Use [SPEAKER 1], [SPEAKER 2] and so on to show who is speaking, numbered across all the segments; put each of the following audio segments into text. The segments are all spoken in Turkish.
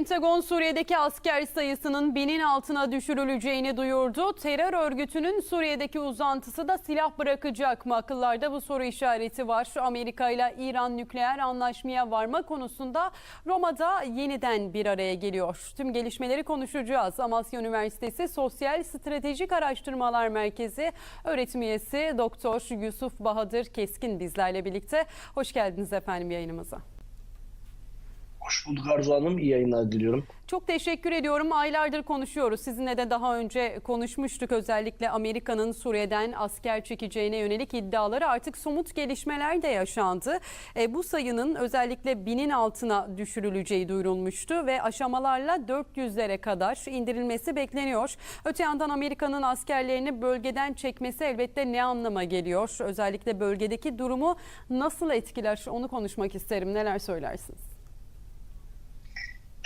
[SPEAKER 1] Pentagon Suriye'deki asker sayısının binin altına düşürüleceğini duyurdu. Terör örgütünün Suriye'deki uzantısı da silah bırakacak mı? Akıllarda bu soru işareti var. Amerika ile İran nükleer anlaşmaya varma konusunda Roma'da yeniden bir araya geliyor. Tüm gelişmeleri konuşacağız. Amasya Üniversitesi Sosyal Stratejik Araştırmalar Merkezi öğretim üyesi Doktor Yusuf Bahadır Keskin bizlerle birlikte. Hoş geldiniz efendim yayınımıza.
[SPEAKER 2] Hoş bulduk Arzu Hanım. İyi yayınlar diliyorum.
[SPEAKER 1] Çok teşekkür ediyorum. Aylardır konuşuyoruz. Sizinle de daha önce konuşmuştuk. Özellikle Amerika'nın Suriye'den asker çekeceğine yönelik iddiaları artık somut gelişmeler de yaşandı. E, bu sayının özellikle binin altına düşürüleceği duyurulmuştu ve aşamalarla 400'lere kadar indirilmesi bekleniyor. Öte yandan Amerika'nın askerlerini bölgeden çekmesi elbette ne anlama geliyor? Özellikle bölgedeki durumu nasıl etkiler? Onu konuşmak isterim. Neler söylersiniz?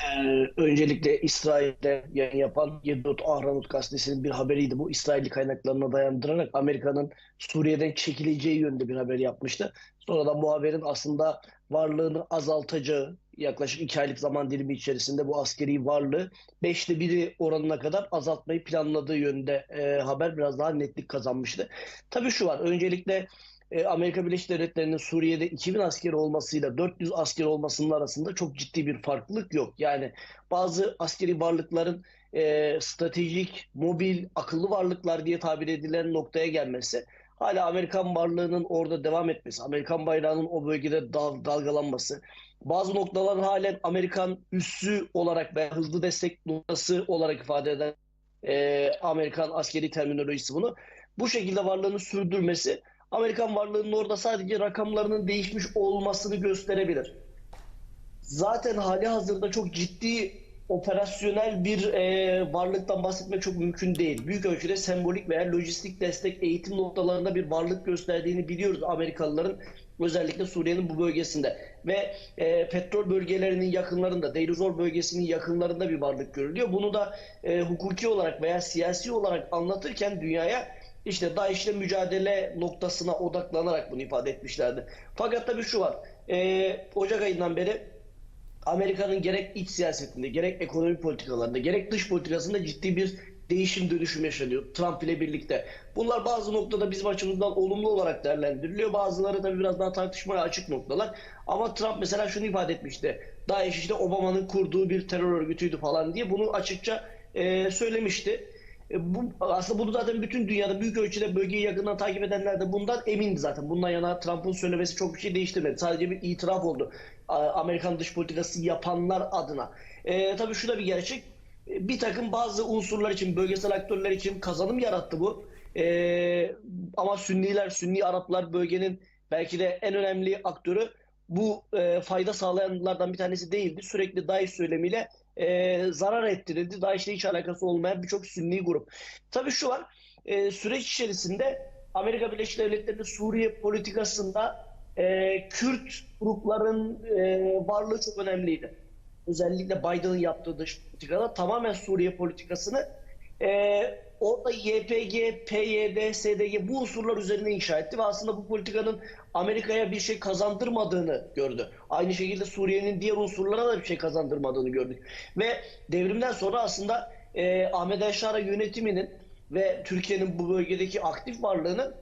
[SPEAKER 2] Ee, öncelikle İsrail'de yayın yapan 24 Ahranut gazetesinin bir haberiydi bu. İsrailli kaynaklarına dayandırarak Amerika'nın Suriye'den çekileceği yönünde bir haber yapmıştı. Sonradan bu haberin aslında varlığını azaltacağı yaklaşık iki aylık zaman dilimi içerisinde bu askeri varlığı beşte biri oranına kadar azaltmayı planladığı yönde e, haber biraz daha netlik kazanmıştı. Tabii şu var öncelikle e, Amerika Birleşik Devletleri'nin Suriye'de 2000 askeri olmasıyla 400 asker olmasının arasında çok ciddi bir farklılık yok. Yani bazı askeri varlıkların e, stratejik, mobil, akıllı varlıklar diye tabir edilen noktaya gelmesi, hala Amerikan varlığının orada devam etmesi, Amerikan bayrağının o bölgede dal, dalgalanması, bazı noktaların halen Amerikan üssü olarak veya hızlı destek noktası olarak ifade eden e, Amerikan askeri terminolojisi bunu, bu şekilde varlığını sürdürmesi Amerikan varlığının orada sadece rakamlarının değişmiş olmasını gösterebilir. Zaten hali hazırda çok ciddi operasyonel bir e, varlıktan bahsetmek çok mümkün değil. Büyük ölçüde sembolik veya lojistik destek eğitim noktalarında bir varlık gösterdiğini biliyoruz Amerikalıların özellikle Suriye'nin bu bölgesinde ve e, petrol bölgelerinin yakınlarında, Deir Zor bölgesinin yakınlarında bir varlık görülüyor. Bunu da e, hukuki olarak veya siyasi olarak anlatırken dünyaya işte DAEŞ'le mücadele noktasına odaklanarak bunu ifade etmişlerdi. Fakat tabii şu var. E, Ocak ayından beri Amerika'nın gerek iç siyasetinde, gerek ekonomi politikalarında, gerek dış politikasında ciddi bir değişim dönüşüm yaşanıyor Trump ile birlikte. Bunlar bazı noktada bizim açımızdan olumlu olarak değerlendiriliyor. Bazıları tabii biraz daha tartışmaya açık noktalar. Ama Trump mesela şunu ifade etmişti. DAEŞ işte Obama'nın kurduğu bir terör örgütüydü falan diye bunu açıkça e, söylemişti. E, bu, aslında bunu zaten bütün dünyada büyük ölçüde bölgeyi yakından takip edenler de bundan emindi zaten. Bundan yana Trump'ın söylemesi çok bir şey değiştirmedi. Sadece bir itiraf oldu. Amerikan dış politikası yapanlar adına. E, tabii şu da bir gerçek. E, bir takım bazı unsurlar için, bölgesel aktörler için kazanım yarattı bu. E, ama Sünniler, Sünni Araplar bölgenin belki de en önemli aktörü bu e, fayda sağlayanlardan bir tanesi değildi. Sürekli DAEŞ söylemiyle e, zarar ettirildi. DAEŞ'le hiç alakası olmayan birçok Sünni grup. Tabii şu var, e, süreç içerisinde Amerika Birleşik Devletleri'nin Suriye politikasında e, Kürt grupların e, varlığı çok önemliydi. Özellikle Biden'ın yaptığı dış politikada tamamen Suriye politikasını e, orada YPG, PYD, SDG bu unsurlar üzerine inşa etti ve aslında bu politikanın Amerika'ya bir şey kazandırmadığını gördü. Aynı şekilde Suriye'nin diğer unsurlara da bir şey kazandırmadığını gördük. Ve devrimden sonra aslında e, Ahmet Eşara yönetiminin ve Türkiye'nin bu bölgedeki aktif varlığını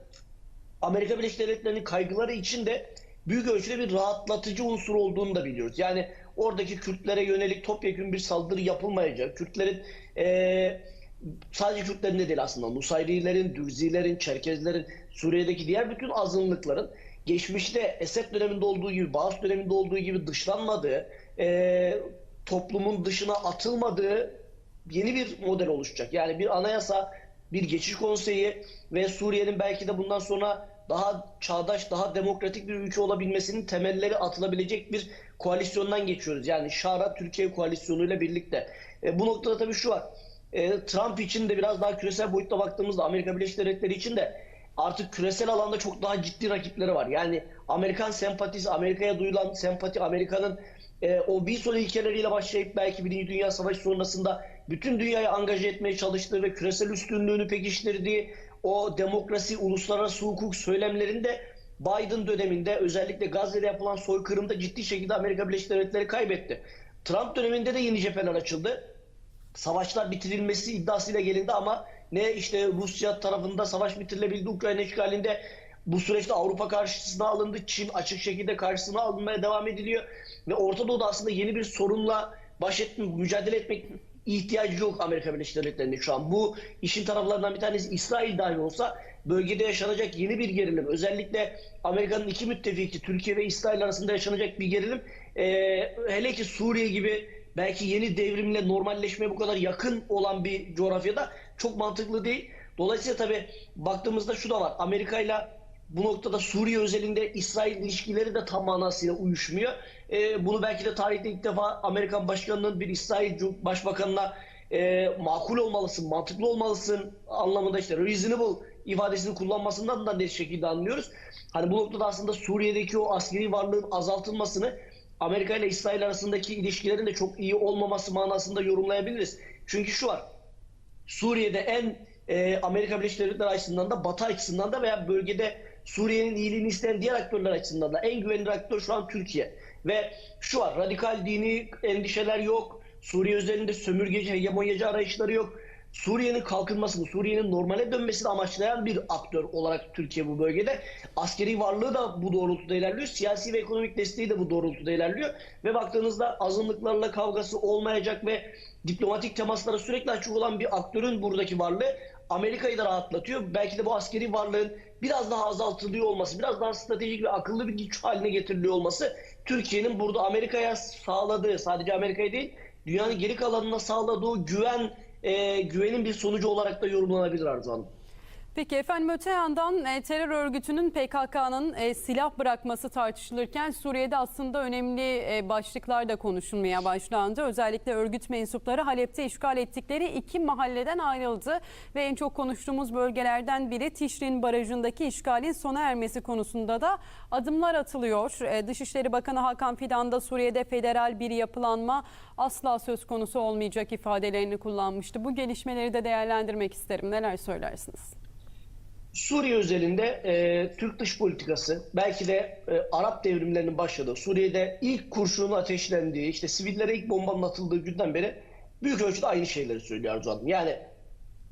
[SPEAKER 2] Amerika Birleşik Devletleri'nin kaygıları için de büyük ölçüde bir rahatlatıcı unsur olduğunu da biliyoruz. Yani oradaki Kürtlere yönelik topyekun bir saldırı yapılmayacak. Kürtlerin e, sadece Kürtlerin de değil aslında Nusayrilerin, Dürzilerin, Çerkezlerin, Suriye'deki diğer bütün azınlıkların geçmişte Esed döneminde olduğu gibi, Bağız döneminde olduğu gibi dışlanmadığı, e, toplumun dışına atılmadığı yeni bir model oluşacak. Yani bir anayasa, bir geçiş konseyi ve Suriye'nin belki de bundan sonra daha çağdaş, daha demokratik bir ülke olabilmesinin temelleri atılabilecek bir koalisyondan geçiyoruz. Yani Şara Türkiye koalisyonuyla birlikte. E, bu noktada tabii şu var. E, Trump için de biraz daha küresel boyutta baktığımızda Amerika Birleşik Devletleri için de artık küresel alanda çok daha ciddi rakipleri var. Yani Amerikan sempatisi, Amerika'ya duyulan sempati, Amerika'nın e, o bir son ilkeleriyle başlayıp belki Birinci Dünya Savaşı sonrasında bütün dünyayı angaje etmeye çalıştığı ve küresel üstünlüğünü pekiştirdiği o demokrasi, uluslararası hukuk söylemlerinde Biden döneminde özellikle Gazze'de yapılan soykırımda ciddi şekilde Amerika Birleşik Devletleri kaybetti. Trump döneminde de yeni cepheler açıldı. Savaşlar bitirilmesi iddiasıyla gelindi ama ne işte Rusya tarafında savaş bitirilebildi Ukrayna işgalinde bu süreçte Avrupa karşısına alındı. Çin açık şekilde karşısına alınmaya devam ediliyor. Ve Orta Doğu'da aslında yeni bir sorunla baş etme, mücadele etmek ihtiyacı yok Amerika Birleşik Devletleri'nde şu an. Bu işin taraflarından bir tanesi İsrail dahi olsa bölgede yaşanacak yeni bir gerilim. Özellikle Amerika'nın iki müttefiki Türkiye ve İsrail arasında yaşanacak bir gerilim. Ee, hele ki Suriye gibi belki yeni devrimle normalleşmeye bu kadar yakın olan bir coğrafyada çok mantıklı değil. Dolayısıyla tabii baktığımızda şu da var. Amerika ile bu noktada Suriye özelinde İsrail ilişkileri de tam manasıyla uyuşmuyor. Ee, bunu belki de tarihte ilk defa Amerikan başkanının bir İsrail başbakanına e, makul olmalısın, mantıklı olmalısın anlamında işte reasonable ifadesini kullanmasından da net şekilde anlıyoruz. Hani bu noktada aslında Suriye'deki o askeri varlığın azaltılmasını Amerika ile İsrail arasındaki ilişkilerin de çok iyi olmaması manasında yorumlayabiliriz. Çünkü şu var. Suriye'de en e, Amerika Birleşik Devletleri açısından da Batı açısından da veya bölgede Suriye'nin iyiliğini isteyen diğer aktörler açısından da en güvenilir aktör şu an Türkiye. Ve şu var radikal dini endişeler yok. Suriye üzerinde sömürgeci, hegemonyacı arayışları yok. Suriye'nin kalkınmasını, Suriye'nin normale dönmesini amaçlayan bir aktör olarak Türkiye bu bölgede. Askeri varlığı da bu doğrultuda ilerliyor. Siyasi ve ekonomik desteği de bu doğrultuda ilerliyor. Ve baktığınızda azınlıklarla kavgası olmayacak ve diplomatik temaslara sürekli açık olan bir aktörün buradaki varlığı Amerika'yı da rahatlatıyor. Belki de bu askeri varlığın biraz daha azaltılıyor olması, biraz daha stratejik ve akıllı bir güç haline getiriliyor olması Türkiye'nin burada Amerika'ya sağladığı, sadece Amerika'ya değil, dünyanın geri kalanına sağladığı güven e, güvenin bir sonucu olarak da yorumlanabilir Arzu Hanım.
[SPEAKER 1] Peki efendim öte yandan e, terör örgütünün PKK'nın e, silah bırakması tartışılırken Suriye'de aslında önemli e, başlıklar da konuşulmaya başlandı. Özellikle örgüt mensupları Halep'te işgal ettikleri iki mahalleden ayrıldı ve en çok konuştuğumuz bölgelerden biri Tişrin Barajı'ndaki işgalin sona ermesi konusunda da adımlar atılıyor. E, Dışişleri Bakanı Hakan Fidan da Suriye'de federal bir yapılanma asla söz konusu olmayacak ifadelerini kullanmıştı. Bu gelişmeleri de değerlendirmek isterim. Neler söylersiniz?
[SPEAKER 2] Suriye özelinde e, Türk dış politikası belki de e, Arap devrimlerinin başladığı, Suriye'de ilk kurşunun ateşlendiği, işte sivillere ilk bombanın atıldığı günden beri büyük ölçüde aynı şeyleri söylüyor Arzu Hanım. Yani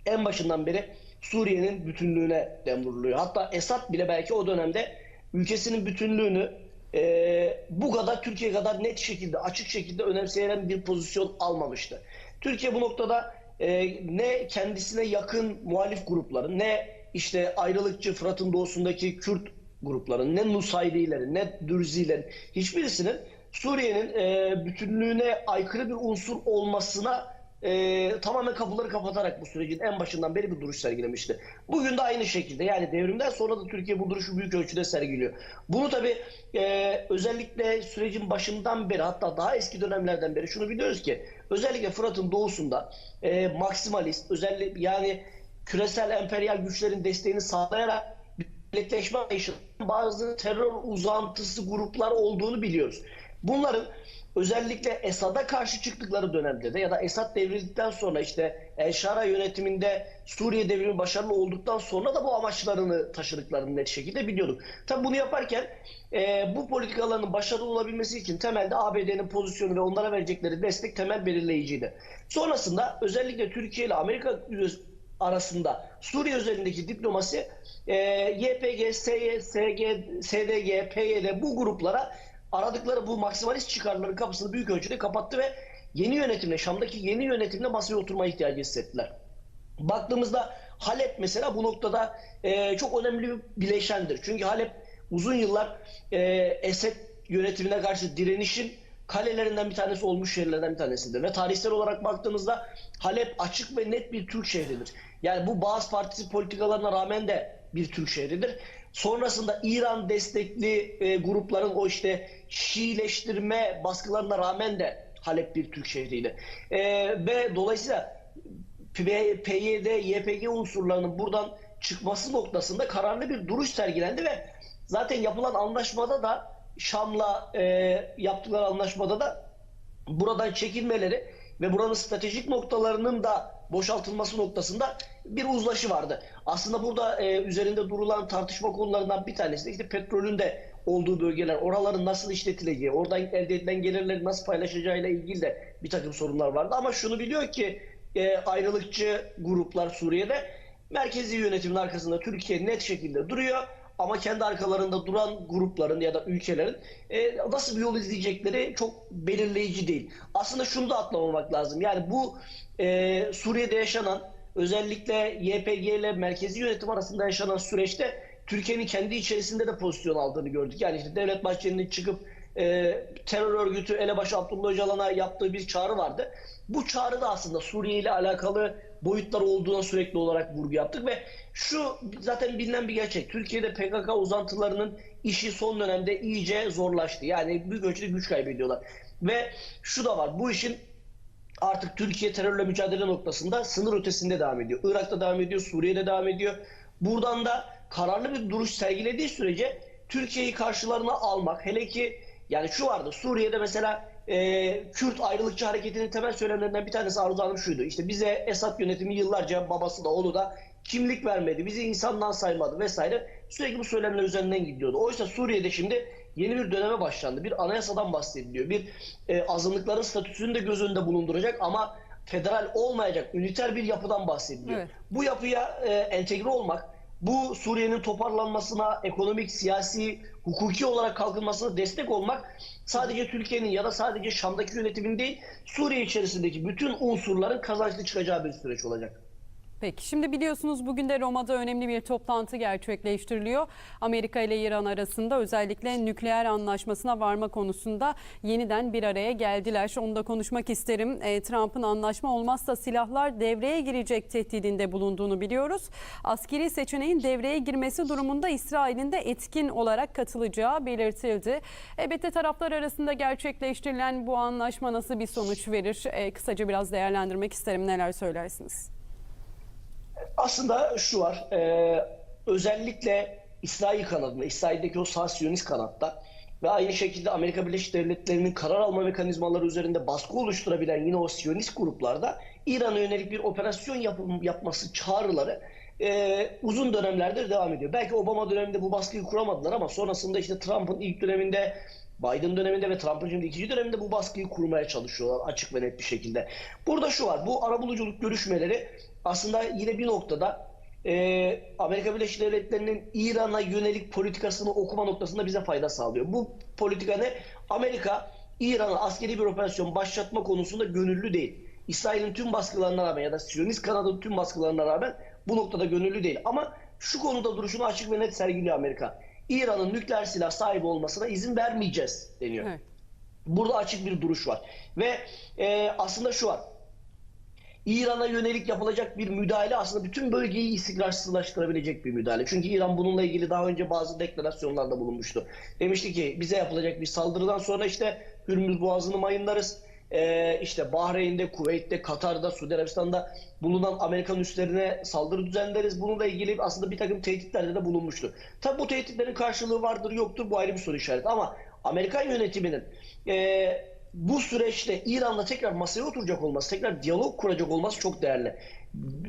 [SPEAKER 2] en başından beri Suriye'nin bütünlüğüne dem vuruluyor. Hatta Esad bile belki o dönemde ülkesinin bütünlüğünü e, bu kadar Türkiye kadar net şekilde, açık şekilde önemseyen bir pozisyon almamıştı. Türkiye bu noktada e, ne kendisine yakın muhalif grupların, ne işte ayrılıkçı Fırat'ın doğusundaki Kürt grupların, ne Nusayrilerin, ne Dürzilerin hiçbirisinin Suriye'nin e, bütünlüğüne aykırı bir unsur olmasına e, tamamen kapıları kapatarak bu sürecin en başından beri bir duruş sergilemişti. Bugün de aynı şekilde yani devrimden sonra da Türkiye bu duruşu büyük ölçüde sergiliyor. Bunu tabii e, özellikle sürecin başından beri hatta daha eski dönemlerden beri şunu biliyoruz ki özellikle Fırat'ın doğusunda e, maksimalist özellikle yani küresel emperyal güçlerin desteğini sağlayarak birlikleşme arayışının bazı terör uzantısı gruplar olduğunu biliyoruz. Bunların özellikle Esad'a karşı çıktıkları dönemde de ya da Esad devrildikten sonra işte El Şara yönetiminde Suriye devrimi başarılı olduktan sonra da bu amaçlarını taşıdıklarını net şekilde biliyorduk. Tabi bunu yaparken e, bu politikaların başarılı olabilmesi için temelde ABD'nin pozisyonu ve onlara verecekleri destek temel belirleyiciydi. Sonrasında özellikle Türkiye ile Amerika arasında Suriye üzerindeki diplomasi e, YPG, SY, SG, SDG, PYD bu gruplara aradıkları bu maksimalist çıkarların kapısını büyük ölçüde kapattı ve yeni yönetimle, Şam'daki yeni yönetimle masaya oturma ihtiyacı hissettiler. Baktığımızda Halep mesela bu noktada e, çok önemli bir bileşendir. Çünkü Halep uzun yıllar e, Esed yönetimine karşı direnişin kalelerinden bir tanesi olmuş şehirlerden bir tanesidir. Ve tarihsel olarak baktığımızda Halep açık ve net bir Türk şehridir. Yani bu Bağız Partisi politikalarına rağmen de bir Türk şehridir. Sonrasında İran destekli e, grupların o işte Şiileştirme baskılarına rağmen de Halep bir Türk şehriydi. E, ve dolayısıyla PYD, YPG unsurlarının buradan çıkması noktasında kararlı bir duruş sergilendi ve zaten yapılan anlaşmada da Şam'la e, yaptıkları anlaşmada da buradan çekilmeleri ve buranın stratejik noktalarının da boşaltılması noktasında bir uzlaşı vardı. Aslında burada e, üzerinde durulan tartışma konularından bir tanesi de işte petrolün de olduğu bölgeler, oraların nasıl işletileceği, oradan elde edilen gelirleri nasıl paylaşacağıyla ilgili de bir takım sorunlar vardı. Ama şunu biliyor ki e, ayrılıkçı gruplar Suriye'de merkezi yönetimin arkasında Türkiye net şekilde duruyor. Ama kendi arkalarında duran grupların ya da ülkelerin e, nasıl bir yol izleyecekleri çok belirleyici değil. Aslında şunu da atlamamak lazım. Yani bu e, Suriye'de yaşanan özellikle YPG ile merkezi yönetim arasında yaşanan süreçte Türkiye'nin kendi içerisinde de pozisyon aldığını gördük. Yani işte Devlet Bahçeli'nin çıkıp e, terör örgütü elebaşı Abdullah Öcalan'a yaptığı bir çağrı vardı. Bu çağrı da aslında Suriye ile alakalı boyutlar olduğuna sürekli olarak vurgu yaptık ve şu zaten bilinen bir gerçek. Türkiye'de PKK uzantılarının işi son dönemde iyice zorlaştı. Yani büyük ölçüde güç kaybediyorlar. Ve şu da var. Bu işin artık Türkiye terörle mücadele noktasında sınır ötesinde devam ediyor. Irak'ta devam ediyor, Suriye'de devam ediyor. Buradan da kararlı bir duruş sergilediği sürece Türkiye'yi karşılarına almak, hele ki yani şu vardı Suriye'de mesela e, Kürt ayrılıkçı hareketinin temel söylemlerinden bir tanesi Arzu Hanım şuydu. İşte bize Esad yönetimi yıllarca babası da oğlu da kimlik vermedi, bizi insandan saymadı vesaire. Sürekli bu söylemler üzerinden gidiyordu. Oysa Suriye'de şimdi yeni bir döneme başlandı. Bir anayasadan bahsediliyor. Bir e, azınlıkların statüsünü de göz önünde bulunduracak ama federal olmayacak, üniter bir yapıdan bahsediliyor.
[SPEAKER 1] Evet.
[SPEAKER 2] Bu yapıya e, entegre olmak, bu Suriye'nin toparlanmasına, ekonomik, siyasi, hukuki olarak kalkınmasına destek olmak sadece Türkiye'nin ya da sadece Şam'daki yönetimin değil, Suriye içerisindeki bütün unsurların kazançlı çıkacağı bir süreç olacak.
[SPEAKER 1] Peki şimdi biliyorsunuz bugün de Roma'da önemli bir toplantı gerçekleştiriliyor. Amerika ile İran arasında özellikle nükleer anlaşmasına varma konusunda yeniden bir araya geldiler. Onu da konuşmak isterim. E, Trump'ın anlaşma olmazsa silahlar devreye girecek tehdidinde bulunduğunu biliyoruz. Askeri seçeneğin devreye girmesi durumunda İsrail'in de etkin olarak katılacağı belirtildi. Elbette taraflar arasında gerçekleştirilen bu anlaşma nasıl bir sonuç verir? E, kısaca biraz değerlendirmek isterim. Neler söylersiniz?
[SPEAKER 2] Aslında şu var, e, özellikle İsrail kanadında, İsrail'deki o sağ Siyonist kanatta ve aynı şekilde Amerika Birleşik Devletleri'nin karar alma mekanizmaları üzerinde baskı oluşturabilen yine o Siyonist gruplarda İran'a yönelik bir operasyon yapım, yapması çağrıları e, uzun dönemlerdir devam ediyor. Belki Obama döneminde bu baskıyı kuramadılar ama sonrasında işte Trump'ın ilk döneminde Biden döneminde ve Trump'ın şimdi ikinci döneminde bu baskıyı kurmaya çalışıyorlar açık ve net bir şekilde. Burada şu var, bu arabuluculuk görüşmeleri aslında yine bir noktada e, Amerika Birleşik Devletleri'nin İran'a yönelik politikasını okuma noktasında bize fayda sağlıyor. Bu politika ne? Amerika İran'a askeri bir operasyon başlatma konusunda gönüllü değil. İsrail'in tüm baskılarına rağmen ya da Siyonist Kanada'nın tüm baskılarına rağmen bu noktada gönüllü değil. Ama şu konuda duruşunu açık ve net sergiliyor Amerika. İran'ın nükleer silah sahibi olmasına izin vermeyeceğiz deniyor.
[SPEAKER 1] Evet.
[SPEAKER 2] Burada açık bir duruş var. Ve e, aslında şu var. İran'a yönelik yapılacak bir müdahale aslında bütün bölgeyi istikrarsızlaştırabilecek bir müdahale. Çünkü İran bununla ilgili daha önce bazı deklarasyonlarda bulunmuştu. Demişti ki bize yapılacak bir saldırıdan sonra işte Hürmüz Boğazı'nı mayınlarız. Ee, işte Bahreyn'de, Kuveyt'te, Katar'da, Suudi Arabistan'da bulunan Amerikan üslerine saldırı düzenleriz. Bununla ilgili aslında bir takım tehditlerde de bulunmuştu. Tabi bu tehditlerin karşılığı vardır yoktur bu ayrı bir soru işareti ama Amerikan yönetiminin e, bu süreçte İran'la tekrar masaya oturacak olması, tekrar diyalog kuracak olması çok değerli.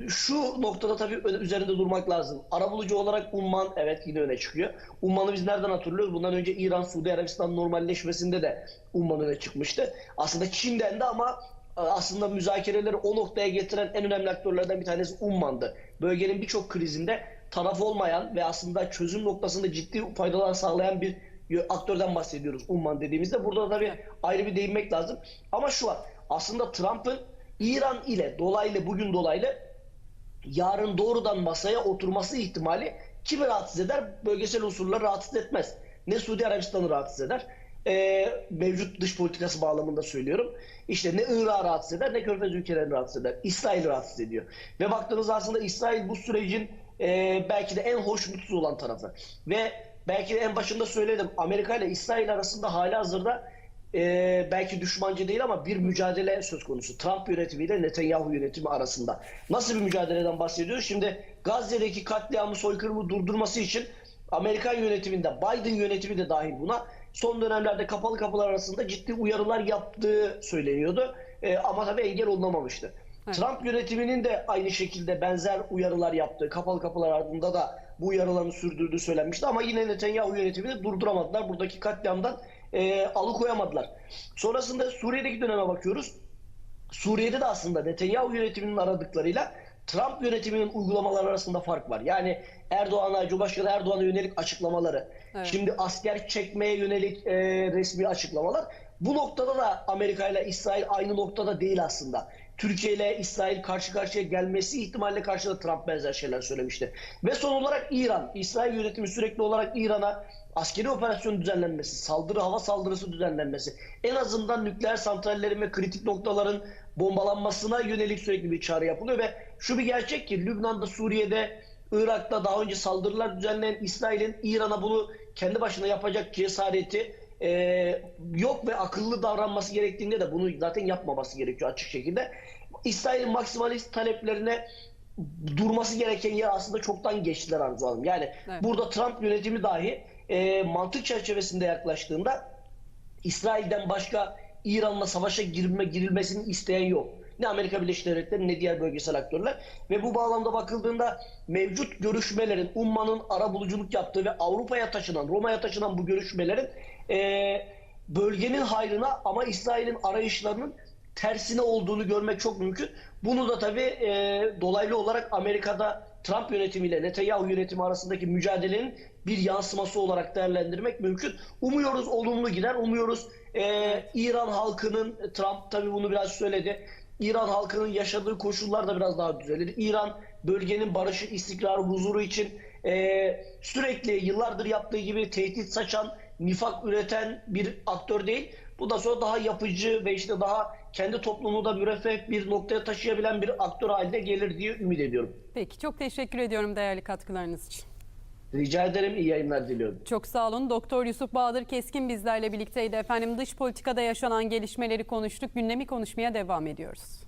[SPEAKER 2] Şu noktada tabii üzerinde durmak lazım. Arabulucu olarak Umman evet yine öne çıkıyor. Umman'ı biz nereden hatırlıyoruz? Bundan önce İran, Suudi Arabistan normalleşmesinde de Umman öne çıkmıştı. Aslında Çin'den de ama e, aslında müzakereleri o noktaya getiren en önemli aktörlerden bir tanesi Umman'dı. Bölgenin birçok krizinde taraf olmayan ve aslında çözüm noktasında ciddi faydalar sağlayan bir aktörden bahsediyoruz Umman dediğimizde. Burada tabii ayrı bir değinmek lazım. Ama şu var. Aslında Trump'ın İran ile dolaylı bugün dolaylı yarın doğrudan masaya oturması ihtimali kimi rahatsız eder? Bölgesel unsurları rahatsız etmez. Ne Suudi Arabistan'ı rahatsız eder? e, mevcut dış politikası bağlamında söylüyorum. İşte ne Irak'ı rahatsız eder ne Körfez ülkelerini rahatsız eder. İsrail rahatsız ediyor. Ve baktığınız aslında İsrail bu sürecin e, belki de en hoşnutsuz olan tarafı. Ve belki de en başında söyledim Amerika ile İsrail arasında hala hazırda e, belki düşmancı değil ama bir mücadele söz konusu. Trump yönetimiyle Netanyahu yönetimi arasında. Nasıl bir mücadeleden bahsediyoruz? Şimdi Gazze'deki katliamı soykırımı durdurması için Amerikan yönetiminde Biden yönetimi de dahil buna son dönemlerde kapalı kapılar arasında ciddi uyarılar yaptığı söyleniyordu. E, ama tabii engel olunamamıştı.
[SPEAKER 1] Evet.
[SPEAKER 2] Trump yönetiminin de aynı şekilde benzer uyarılar yaptığı, kapalı kapılar ardında da bu uyarılarını sürdürdüğü söylenmişti. Ama yine Netanyahu yönetimini durduramadılar. Buradaki katliamdan e, alıkoyamadılar. Sonrasında Suriye'deki döneme bakıyoruz. Suriye'de de aslında Netanyahu yönetiminin aradıklarıyla Trump yönetiminin uygulamaları arasında fark var. Yani Erdoğan'a, Cumhurbaşkanı Erdoğan'a yönelik açıklamaları,
[SPEAKER 1] Evet.
[SPEAKER 2] şimdi asker çekmeye yönelik e, resmi açıklamalar. Bu noktada da Amerika ile İsrail aynı noktada değil aslında. Türkiye ile İsrail karşı karşıya gelmesi ihtimalle karşı da Trump benzer şeyler söylemişti. Ve son olarak İran. İsrail yönetimi sürekli olarak İran'a askeri operasyon düzenlenmesi, saldırı hava saldırısı düzenlenmesi, en azından nükleer santrallerin ve kritik noktaların bombalanmasına yönelik sürekli bir çağrı yapılıyor ve şu bir gerçek ki Lübnan'da, Suriye'de, Irak'ta daha önce saldırılar düzenleyen İsrail'in İran'a bunu kendi başına yapacak cesareti e, yok ve akıllı davranması gerektiğinde de bunu zaten yapmaması gerekiyor açık şekilde. İsrail'in maksimalist taleplerine durması gereken yer aslında çoktan geçtiler Arzu Hanım. Yani
[SPEAKER 1] Evet.
[SPEAKER 2] burada Trump yönetimi dahi e, mantık çerçevesinde yaklaştığında İsrail'den başka İran'la savaşa girme, girilmesini isteyen yok. Ne Amerika Birleşik Devletleri ne diğer bölgesel aktörler. Ve bu bağlamda bakıldığında mevcut görüşmelerin, Umma'nın ara buluculuk yaptığı ve Avrupa'ya taşınan, Roma'ya taşınan bu görüşmelerin e, bölgenin hayrına ama İsrail'in arayışlarının tersine olduğunu görmek çok mümkün. Bunu da tabii e, dolaylı olarak Amerika'da Trump yönetimiyle Netanyahu yönetimi arasındaki mücadelenin bir yansıması olarak değerlendirmek mümkün. Umuyoruz olumlu gider. Umuyoruz e, İran halkının, Trump tabii bunu biraz söyledi. İran halkının yaşadığı koşullar da biraz daha düzelir. İran bölgenin barışı, istikrarı, huzuru için e, sürekli yıllardır yaptığı gibi tehdit saçan, nifak üreten bir aktör değil. Bu da sonra daha yapıcı ve işte daha kendi toplumunu da müreffeh bir noktaya taşıyabilen bir aktör haline gelir diye ümit ediyorum.
[SPEAKER 1] Peki çok teşekkür ediyorum değerli katkılarınız için.
[SPEAKER 2] Rica ederim. iyi yayınlar diliyorum.
[SPEAKER 1] Çok sağ olun. Doktor Yusuf Bahadır Keskin bizlerle birlikteydi. Efendim dış politikada yaşanan gelişmeleri konuştuk. Gündemi konuşmaya devam ediyoruz.